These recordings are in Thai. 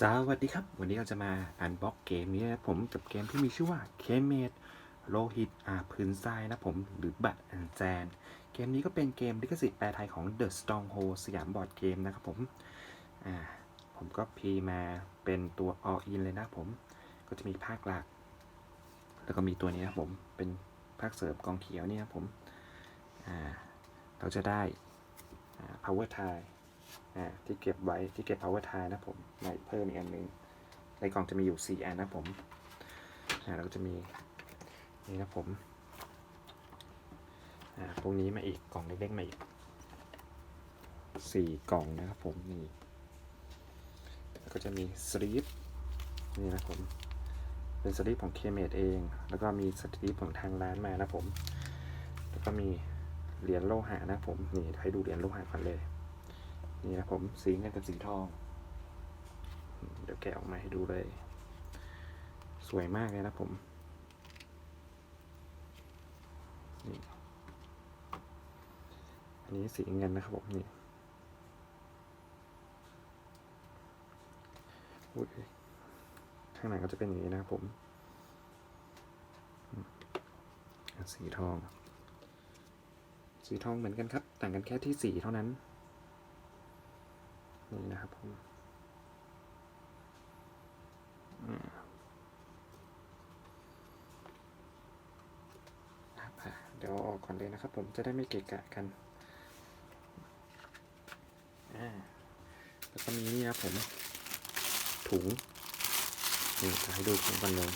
สวัสดีครับ วันนี้เราจะมาอันบ็อกเกมนี้นะผมกับเกมที่มีชื่อว่าเคเมดโลหิตอาพื้นทรายนะผมหรือบัตแอนแจน เกมนี้ก็เป็นเกมลิขสิทธิ์แปลไทยของ The Stronghold สยามบอร์ดเกมนะครับผมอ่าผมก็พีมาเป็นตัว all in เลยนะผม ก็จะมีภาคหลัก แล้วก็มีตัวนี้นะผมเป็นภาคเสริมกองเขียวนี่นะผมอ่าเราจะได้อ่า power tie ที่เก็บไว้ที่เก็บ power tie นะผมมาเพิ่มอีกอันหนึ่งในกล่องจะมีอยู่ 4 อันนะผมอ่าแล้วก็จะมีนี่นะผมอ่าพวกนี้มาอีกกล่องเล็กๆมาอีกสี่กล่องนะครับผมนี่แล้วก็จะมีสลีปนี่นะผมเป็นสลีปของเคเมดเอง แล้วก็มีสลีปของทางร้านมานะผม แล้วก็มีเหรียญโลหะนะผมนี่ให้ดูเหรียญโลหะก่อนเลย นี่นะผมสีเงินกับสีทอง เดี๋ยวแกะออกมาให้ดูเลย สวยมากเลยนะผมนี่อันนี้สีเงินนะครับผมนี่ข้างหลังก็จะเป็นอย่างนี้นะครับผม สีทอง สีทองเหมือนกันครับ ต่างกันแค่ที่สีเท่านั้น นี่นะครับผมเดี๋ยวออกก่อนเลยนะครับ ผมจะได้ไม่เกะกะกันแล้วก็มีนี่นะครับผม ถุงนี่จะให้ดูถุงกันเลย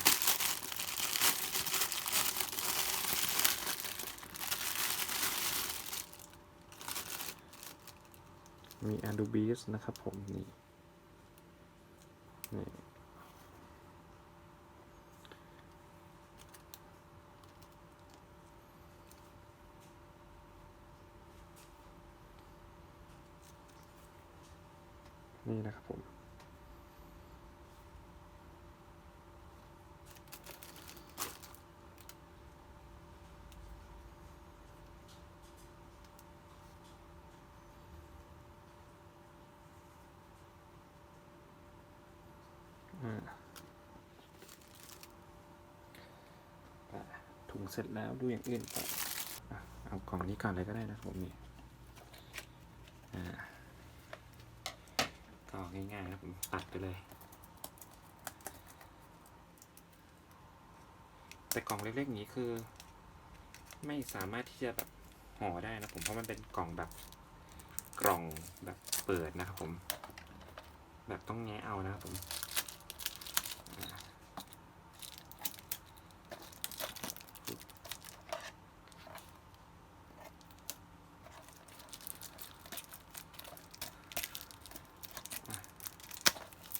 มีอันดูบีสนะครับผม นี่ นี่ นี่นะครับผม เสร็จแล้วดูอย่างอื่นต่อเอากล่องนี้ก่อนเลยก็ได้นะผมนี่อ่าก็ง่ายๆนะผมตัดไปเลย แต่กล่องเล็กๆนี้คือ ไม่สามารถที่จะแบบห่อได้นะผมเพราะมันเป็นกล่องแบบกล่องแบบเปิดนะครับผม แบบต้องแงะเอานะครับผม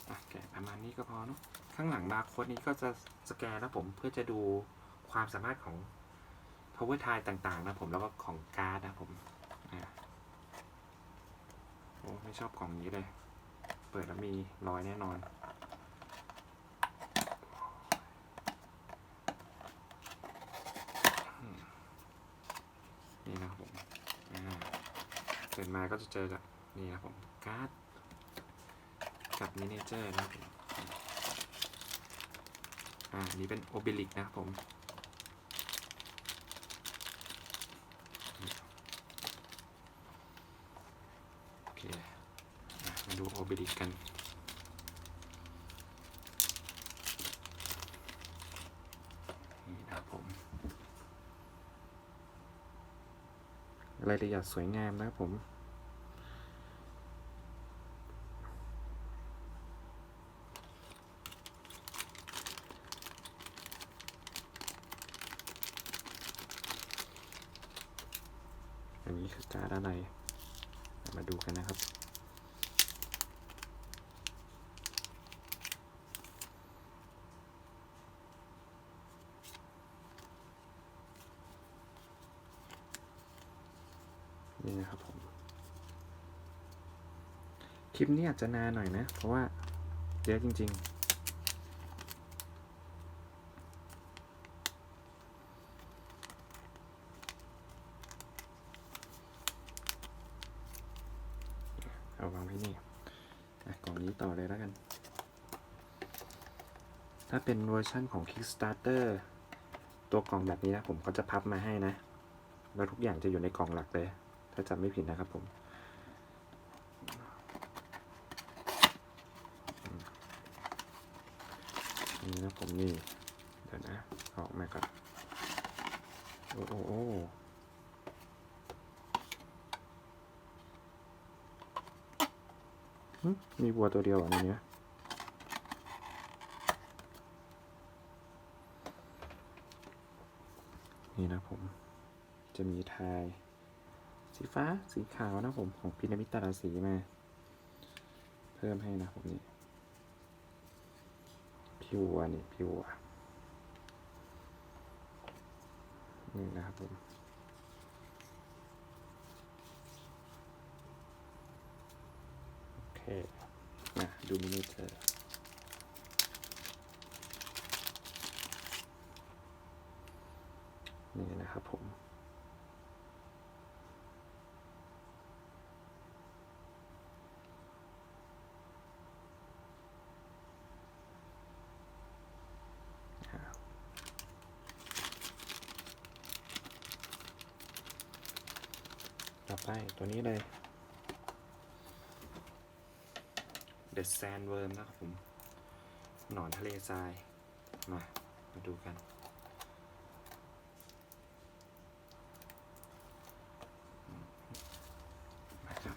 อะแกะประมาณนี้ก็พอเนอะ ข้างหลังบาร์โค้ดนี้ก็จะสแกนนะผมเพื่อจะดูความสามารถของ power tie ต่างๆ นะผมแล้วก็ของการ์ดนะผมโอ้ไม่ชอบกล่องนี้เลย เปิดแล้วมีรอยแน่นอนนี่นะครับผมเปิดมาก็จะเจอกับนี่นะผมการ์ดกับมินิเจอร์นะครับ อ่านี้เป็นโอเบลิกนะครับผมโอเคอมาดูโอเบลิกกันนี่นะครับผมรายละเอียดสวยงามนะครับผม อันนี้คือการ์ดอะไร มาดูกันนะครับ นี่นะครับผม คลิปนี้อาจจะนานหน่อยนะ เพราะว่าเยอะจริง ๆเอาวางไว้นี่อะกล่องนี้ต่อเลยแล้วกัน ถ้าเป็นเวอร์ชั่นของ Kickstarter ตัวกล่องแบบนี้นะ ผมเขาจะพับมาให้นะ แล้วทุกอย่างจะอยู่ในกล่องหลักเลย ถ้าจำไม่ผิดนะครับผมนี่นะผมนี่ เดี๋ยวนะ ออกมาก่อนโอ้โอ้โอ้หึมีวัวตัวเดียวอในเนี้ยนี่นะผม จะมีทาย สีฟ้าสีขาวนะผมของพีระมิดตาราสีมา เพิ่มให้นะผมนี่พี่วัวนี่พี่วัวนี่นะครับผมโอเคมาดูมินิเจอร์นี่นะครับผม ต่ตัวนี้เลย The Sandworm นะครับผม หนอนทะเลทราย มา มาดูกัน มาครับ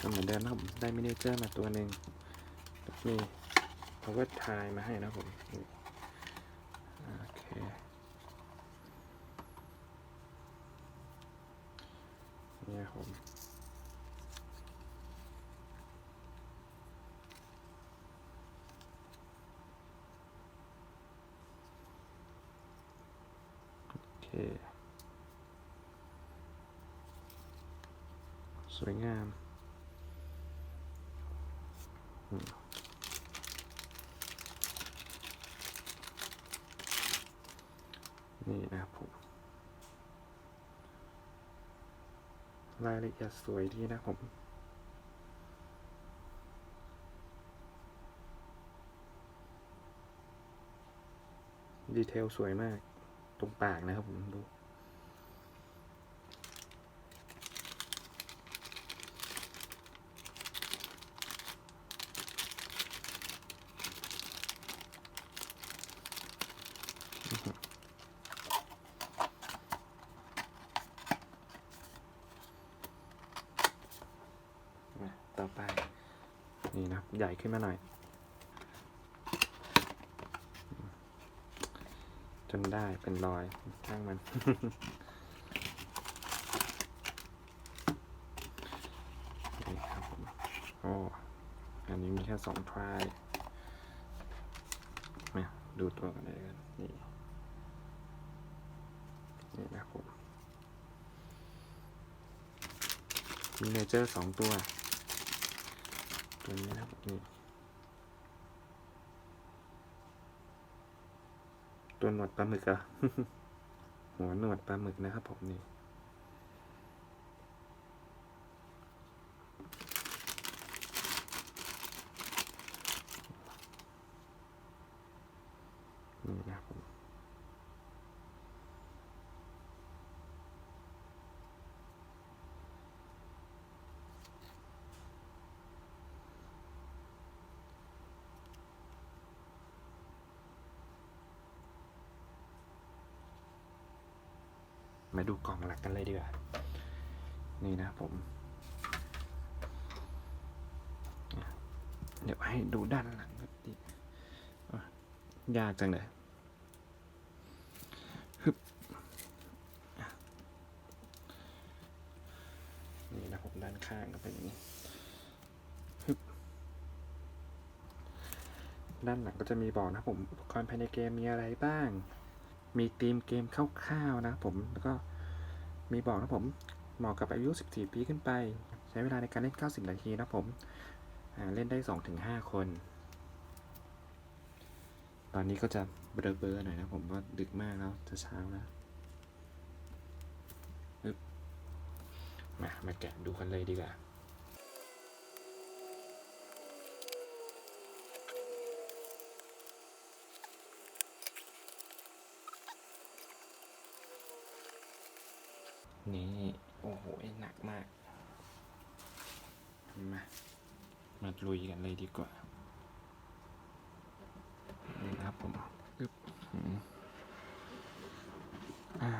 ก็เหมือนเดิมนะครับผมได้มินิเจอร์มาตัวหนึ่งนี่ แล้วมี power tie มาให้นะผม โอเค เนี่ยผมโอเคสวยงาม อืมนี่นะครับผม รายละเอียดสวยดีนะผมดีเทลสวยมาก ตรงปากนะครับผมดู มาต่อไป นี่นะใหญ่ขึ้นมาหน่อย จนได้เป็นรอยช่างมันนี่ครับผมโอ้อันนี้มีแค่สองทรายมาดูตัวกันเลยกันนี่นี่นะครับผมมีเนเจอร์สองตัว ตัวนี้นะครับนี่ตัวหนวดปลาหมึกอะหัวหนวดปลาหมึกนะครับผมนี่นะครับผม มาดู กันเลยดีกว่า นี่นะผม เดี๋ยวให้ดูด้านหลังครับดิอะยากจังเลยฮึบนี่นะผมด้านข้างก็เป็นอย่างนี้ฮึบด้านหลังก็จะมีบอกนะผมอุปกรณ์ภายในเกมมีอะไรบ้าง มีธีมเกมคร่าวๆนะผมแล้วก็ มีบอกนะผม เหมาะกับอายุ 14 ปีขึ้นไป ใช้เวลาในการเล่น 90 นาทีนะผม เล่นได้ 2-5 คน ตอนนี้ก็จะเบลอๆหน่อยนะผมว่าดึกมากแล้วจะเช้าแล้วมา มาแกะดูกันเลยดีกว่า นี่โอ้โหหนักมาก มา มาลุยกันเลยดีกว่า นี่นะครับผมปึ๊บอืมอ่า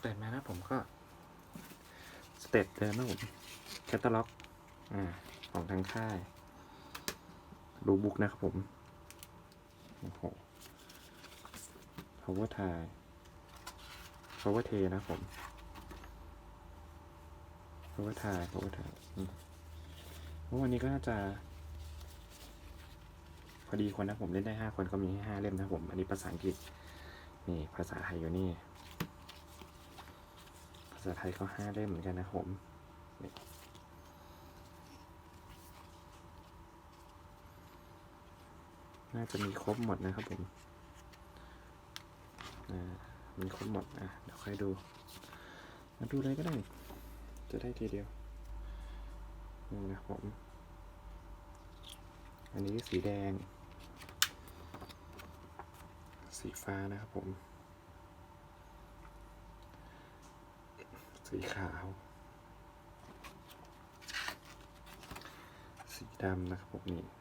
เปิดมานะผมก็ สเต็ปเดิมนะผมแคตตาล็อกอ่าของทางค่ายรูบุ๊กนะครับผม โอ้โห power tie power t นะครับผม power tie power tie อืมเพราะวันนี้ก็น่าจะ พอดีคนนะผมเล่นได้ห้าคนก็มีให้ห้าเล่มนะผม อันนี้ภาษาอังกฤษ นี่ภาษาไทยอยู่นี่ ภาษาไทยก็ห้าเล่มเหมือนกันนะผมน่าจะมีครบหมดนะครับผมอ่า มีครบหมดอะเดี๋ยวค่อยดูมาดูเลยก็ได้ จะได้ทีเดียวนี่นะผม อันนี้สีแดง สีฟ้านะครับผม สีขาว สีดำนะครับผมนี่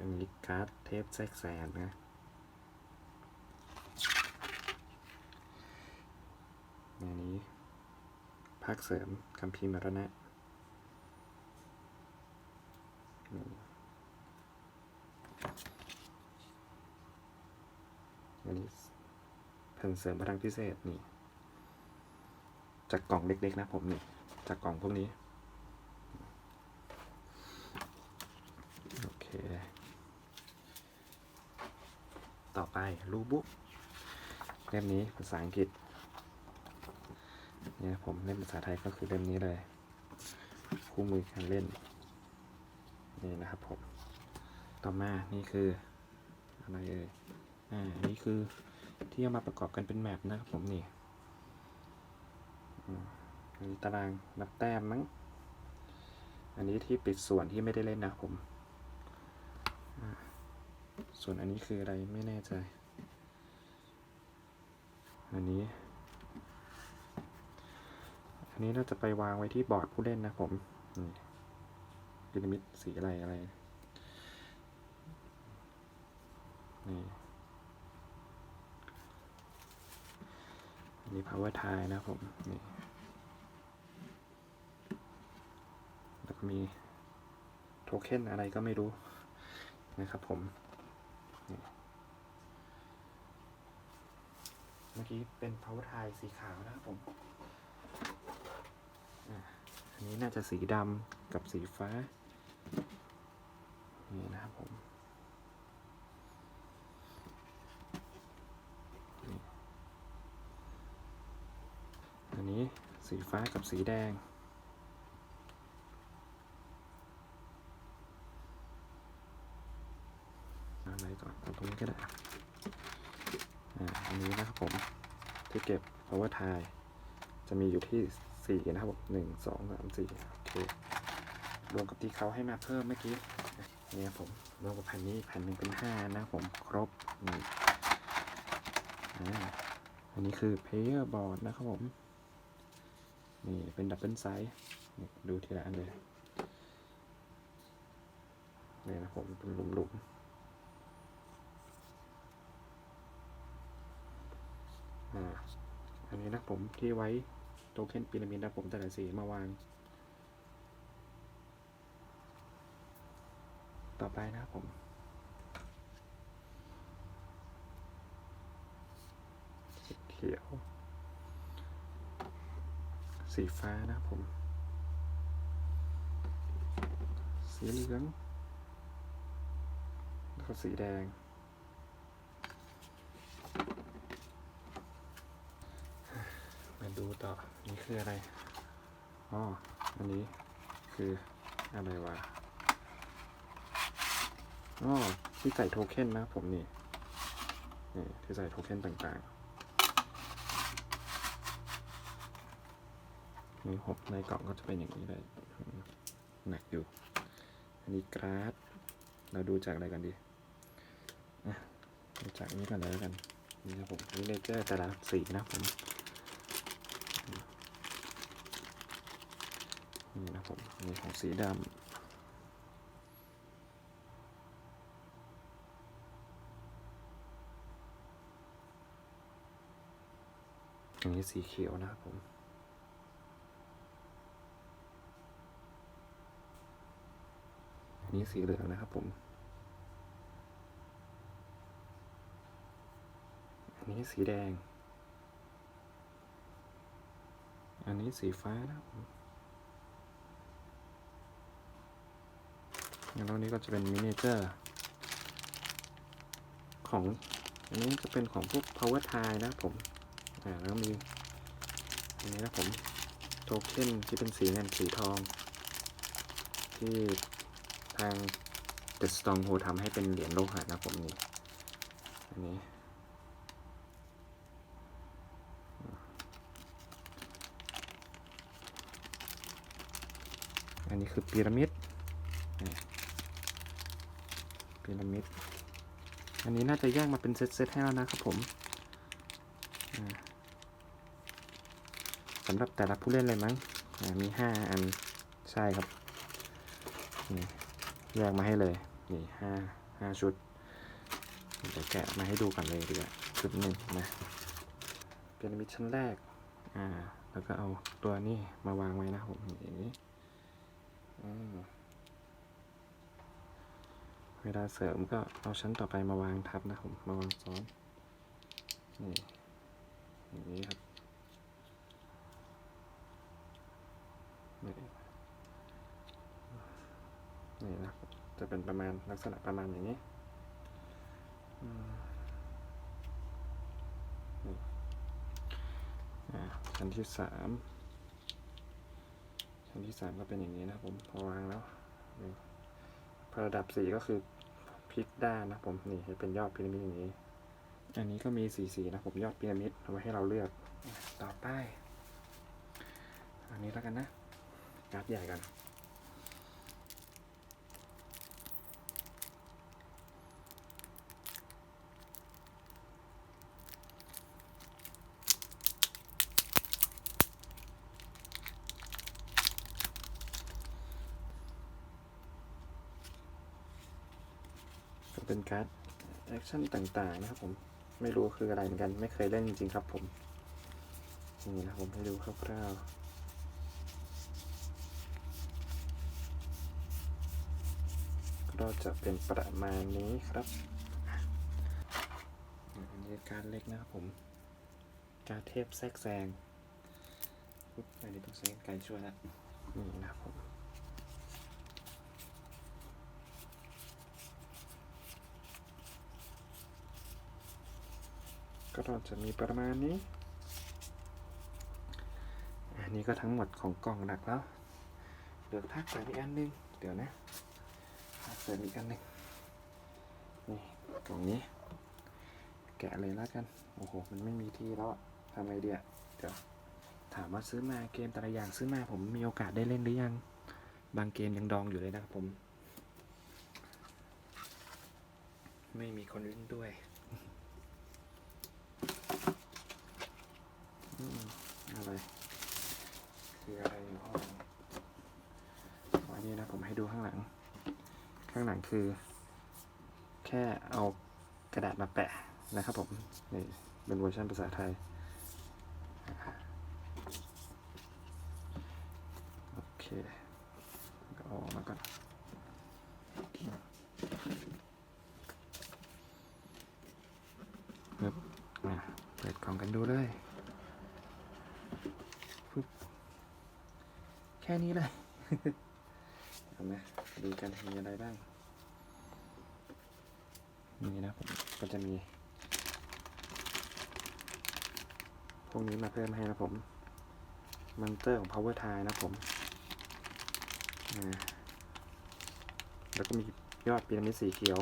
อันนี้การ์ดเทปแทรกแซนนะอันนี้ภาคเสริมคัมภีมรณะนี่อันนี้แผ่นเสริมพลังพิเศษนี่ จากกล่องเล็กๆนะผมนี่ จากกล่องพวกนี้ โอเค ต่อไปรูบุ๊กเล่มนี้ภาษาอังกฤษเนี่ยผมเล่นภาษาไทยก็คือเล่มนี้เลย คู่มือการเล่น นี่นะครับผม ต่อมา นี่คืออะไรเอ่ย อ่าอันนี้คือที่เอามาประกอบกันเป็นแมปนะครับผมนี่อันนี้ตารางนับแต้มมั้ง อันนี้ที่ปิดส่วนที่ไม่ได้เล่นนะครับผมอ่า ส่วนอันนี้คืออะไรไม่แน่ใจ อันนี้ อันนี้เราจะไปวางไว้ที่บอร์ดผู้เล่นนะผมนี่พีระมิดสีอะไรอะไร นี่อันนี้ power tie นะผม นี่ แล้วก็มีโทเค็นอะไรก็ไม่รู้นะครับผม นี่ เมื่อกี้เป็น power tie สีขาวนะครับผมอันนี้น่าจะสีดำกับสีฟ้า นี่นะครับผมอันนี้สีฟ้ากับสีแดงอะไรก่อนเอาตรงนี้ก็ได้ นี้นะครับผมที่เก็บ power tie จะมีอยู่ที่สี่นะครับผมหนึ่งสองสามสี่โอเครวมกับที่เขาให้มาเพิ่มเมื่อกี้นี่ครับผมรวมกับแผ่นนี้แผ่นหนึ่งเป็นห้านะครับผมครบนี่อันนี้คือ player board นะครับผมนี่เป็นดับเบิลไซส์ดูทีละอันเลยนี่นะผมเป็นหลุมๆอ่า อันนี้นะผมที่ไว้โทเค็นพีระมิดนะผมแต่ละสีมาวาง ต่อไปนะผมสีเขียว สีฟ้านะผม สีเหลืองแล้วก็สีแดง ดูต่อ นี่คืออะไร อ๋อ อันนี้คืออะไรวะ อ๋อ ที่ใส่โทเค็นนะผมนี่ นี่ ที่ใส่โทเค็นต่างๆ มีหกในกล่องก็จะเป็นอย่างนี้เลย หนักอยู่ อันนี้กราฟเราดูจากอะไรกันดีดูจากนี้กันเลยแล้วกัน นี่ครับผม นี่เลเจอร์แต่ละสีนะผม นี่นะผมนี่ของสีดำอันนี้สีเขียวนะครับผมอันนี้สีเหลืองนะครับผม อันนี้สีแดง อันนี้สีฟ้านะครับ แล้วอันนี้ก็จะเป็นมินิเจอร์ของอันนี้จะเป็นของพวก power tie นะผมอ่าแล้วมีอันนี้นะผมโทเค็นที่เป็นสีเงินสีทอง ที่ทาง The Stronghold ทำให้เป็นเหรียญโลหะนะผมนี่อันนี้อันนี้คือพีระมิดนี่ พีระมิด อันนี้น่าจะแยกมาเป็นเซตๆให้แล้วนะครับผมอ่าสำหรับแต่ละผู้เล่นเลยมั้งมีห้าอัน ใช่ครับ นี่แยกมาให้เลย นี่ห้าห้าชุด เดี๋ยวแกะมาให้ดูกันเลยดีกว่าชุดหนึ่งนะพีระมิดชั้นแรก อ่า แล้วก็เอาตัวนี้มาวางไว้นะครับผมอย่างนี้อืม เวลาเสริมก็เอาชั้นต่อไปมาวางทับนะครับผมมาวางซ้อนนี่อย่างนี้ครับนี่นี่นะจะเป็นประมาณลักษณะประมาณอย่างนี้อืมนี่อ่าชั้นที่สามชั้นที่สามก็เป็นอย่างนี้นะครับผมพอวางแล้วพอระดับสีก็คือ ลิกด้นะผมนี่ให้เป็นยอดพีระมิดอย่างนี้ อันนี้ก็มีสีสีนะผมยอดพีระมิดเอาไว้ให้เราเลือกต่อไป อันนี้แล้วกันนะการ์ดใหญ่กัน เป็นการ์ดแอคชั่นต่างๆนะครับผมไม่รู้คืออะไรเหมือนกันไม่เคยเล่นจริงๆครับผมนี่นะผมให้ดูคร่าวๆก็จะเป็นประมาณนี้ครับ อันนี้การเล็กนะครับผม การเทพแทรกแซงอันนี้ต้องใช้กรรไกรช่วยนะนี่นะครับผม ก็จะมีประมาณนี้ อันนี้ก็ทั้งหมดของกล่องหนักแล้วเหลือทักเสริมอีกอันหนึง เดี๋ยวนะทักเสริมอีกอันหนึง นี่กล่องนี้ แกะเลยแล้วกัน โอ้โห มันไม่มีที่แล้วทำไงดีอะเดี๋ยวถามว่าซื้อมาเกมแต่ละอย่างซื้อมาผมมีโอกาสได้เล่นหรือยัง บางเกมยังดองอยู่เลยนะครับผม ไม่มีคนเล่นด้วย อืม ไรคืออะไรในห้องวันนี้นะผมให้ดูข้างหลัง ข้างหลังคือ แค่เอากระดาษมาแปะนะครับผม นี่เป็นเวอร์ชันภาษาไทย โอเคก็เอาอกมาก่อนะเปิดกล่องกันดูเลย ค่นี้เลยเห็นไหมดูกันมีอะไรบ้างนี่นะผมก็จะมี พวกนี้มาเพิ่มให้นะผมมันเตอร์ของ power tie นะผมแล้วก็มียอดพีระมิดสีเขียว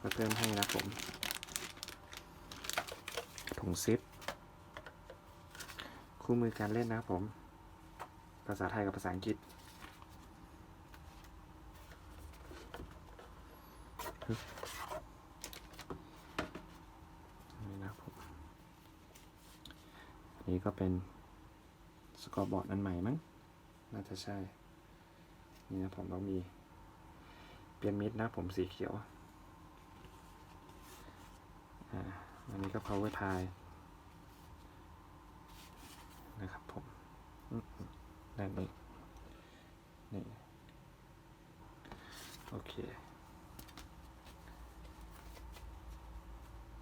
มาเพิ่มให้นะผมถุงซิป คู่มือการเล่นนะผม ภาษาไทยกับภาษาอังกฤษ นี่นะผมอันนี้ก็เป็นสกอร์บอร์ดอันใหม่มั้ง น่าจะใช่ นี่นะผมต้องมีเปลี่ยนมิดนะผมสีเขียว อ่า อันนี้ก็ power tie นะครับผม อืม ด้านนี้นี่โอเค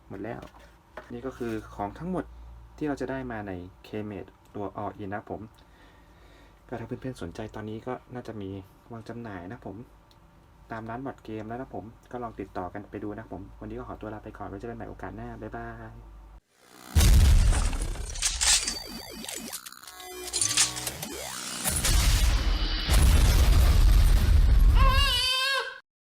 หมดแล้ว นี่ก็คือของทั้งหมดที่เราจะได้มาใน K-Mate ตัว All In นะผม ก็ถ้าเพื่อนๆสนใจตอนนี้ก็น่าจะมีวางจำหน่ายนะผม ตามร้านบอดเกมแล้วนะผม ก็ลองติดต่อกันไปดูนะผม วันนี้ก็ขอตัวลาไปก่อนไว้เจอกันใหม่โอกาสหน้า บ๊ายบาย